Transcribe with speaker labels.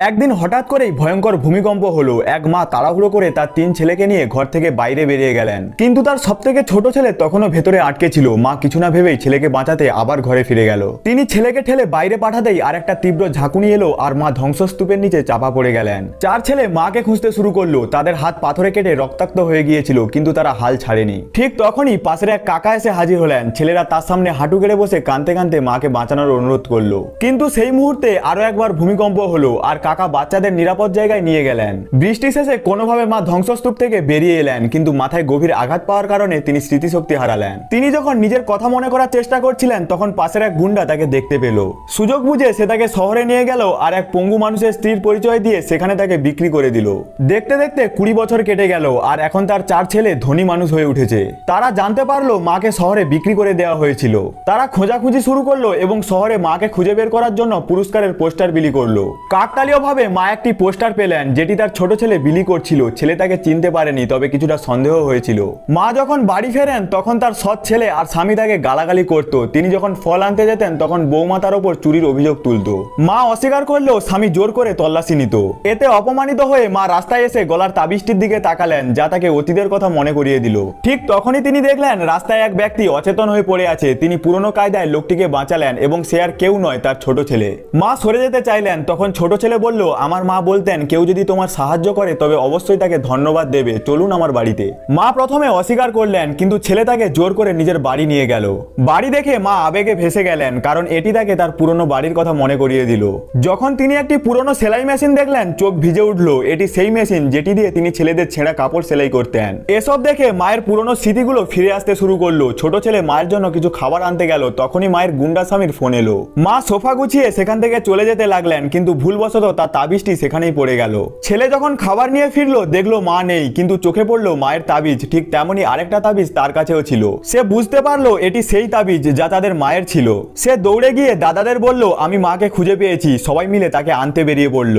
Speaker 1: একদিন হঠাৎ করেই ভয়ঙ্কর ভূমিকম্প হলো। এক মা তাড়াহুড়ো করে তার তিন ছেলেকে নিয়ে ঘর থেকে বাইরে বেরিয়ে গেলেন। কিন্তু তার সব থেকে ছোট ছেলে তখনও ভেতরে আটকে ছিল। মা কিছু না ভেবেই ছেলেকে বাঁচাতে আবার ঘরে ফিরে গেল। তিনি ছেলেকে ঠেলে বাইরে পাঠাতেই আর একটা তীব্র ঝাঁকুনি এলো আর মা ধ্বংসস্তূপের নিচে চাপা পড়ে গেলেন। চার ছেলে মাকে খুঁজতে শুরু করল। তাদের হাত পাথরে কেটে রক্তাক্ত হয়ে গিয়েছিল, কিন্তু তারা হাল ছাড়েনি। ঠিক তখনই পাশের এক কাকা এসে হাজির হলেন। ছেলেরা তার সামনে হাঁটু গেড়ে বসে কাঁদতে কাঁদতে মাকে বাঁচানোর অনুরোধ করল। কিন্তু সেই মুহূর্তে আরও একবার ভূমিকম্প হলো আর কাকা বাচ্চাদের নিরাপদ জায়গায় নিয়ে গেলেন। বৃষ্টি শেষে কোনোভাবে মা ধ্বংসস্তূপ থেকে বেরিয়ে এলেন, কিন্তু মাথায় গভীর আঘাত পাওয়ার কারণে তিনি স্মৃতিশক্তি হারালেন। তিনি যখন নিজের কথা মনে করার চেষ্টা করছিলেন, তখন পাশের এক গুন্ডা তাকে দেখতে পেল। সুযোগ বুঝে সে তাকে শহরে নিয়ে গেল আর এক পঙ্গু মানুষের স্ত্রীর পরিচয় দিয়ে সেখানে তাকে বিক্রি করে দিল। দেখতে দেখতে কুড়ি বছর কেটে গেল আর এখন তার চার ছেলে ধনী মানুষ হয়ে উঠেছে। তারা জানতে পারল মাকে শহরে বিক্রি করে দেওয়া হয়েছিল। তারা খোঁজাখুঁজি শুরু করল এবং শহরে মাকে খুঁজে বের করার জন্য পুরস্কারের পোস্টার বিলি করল। কাকতালীয় ভাবে মা একটি পোস্টার পেলেন, যেটি তার ছোট ছেলে বিলি করছিল। ছেলে তাকে চিনতে পারেনি, তবে কিছুটা সন্দেহ হয়েছিল। মা যখন বাড়ি ফেরেন, তখন তার সৎ ছেলে আর স্বামী তাকে গালাগালি করত। তিনি যখন ফল আনতে যেতেন, তখন বৌমা তার ওপর চুরির অভিযোগ তুলতো। মা অস্বীকার করলেও স্বামী জোর করে তল্লাশি নিত। এতে অপমানিত হয়ে মা রাস্তায় এসে গলার তাবিজটির দিকে তাকালেন, যা তাকে অতীতের কথা মনে করিয়ে দিল। ঠিক তখনই তিনি দেখলেন, রাস্তায় এক ব্যক্তি অচেতন হয়ে পড়ে আছে। তিনি পুরনো কায়দায় লোকটিকে বাঁচালেন এবং সে আর কেউ নয় তার ছোট ছেলে। মা সরে যেতে চাইলেন, তখন ছোট ছেলে বলল, আমার মা বলতেন, কেউ যদি তোমার সাহায্য করে, তবে অবশ্যই তাকে ধন্যবাদ দেবে। চলুন আমার বাড়িতে। মা প্রথমে অস্বীকার করলেন, কিন্তু ছেলে তাকে জোর করে নিজের বাড়ি নিয়ে গেল। বাড়ি দেখে মা আবেগে ভেসে গেলেন, কারণ এটি তাকে তার পুরনো বাড়ির কথা মনে করিয়ে দিল। যখন তিনি একটি পুরনো সেলাই মেশিন দেখলেন, চোখ ভিজে উঠল। এটি সেই মেশিন যেটি দিয়ে তিনি ছেলেদের ছেঁড়া কাপড় সেলাই করতেন। এসব দেখে মায়ের পুরনো স্মৃতিগুলো ফিরে আসতে শুরু করল। ছোট ছেলে মায়ের জন্য কিছু খাবার আনতে গেল, তখনই মায়ের গুন্ডা স্বামীর ফোন এলো। মা সোফা গুছিয়ে সেখান থেকে চলে যেতে লাগলেন, কিন্তু ভুলবশত তার তাবিজটি সেখানেই পড়ে গেল। ছেলে যখন খাবার নিয়ে ফিরলো, দেখল মা নেই, কিন্তু চোখে পড়ল মায়ের তাবিজ। ঠিক তেমনই আরেকটা তাবিজ তার কাছেও ছিল। সে বুঝতে পারল এটি সেই তাবিজ যা তাদের মায়ের ছিল। সে দৌড়ে গিয়ে দাদাদের বলল, আমি মাকে খুঁজে পেয়েছি। সবাই মিলে তাকে আনতে বেরিয়ে পড়ল।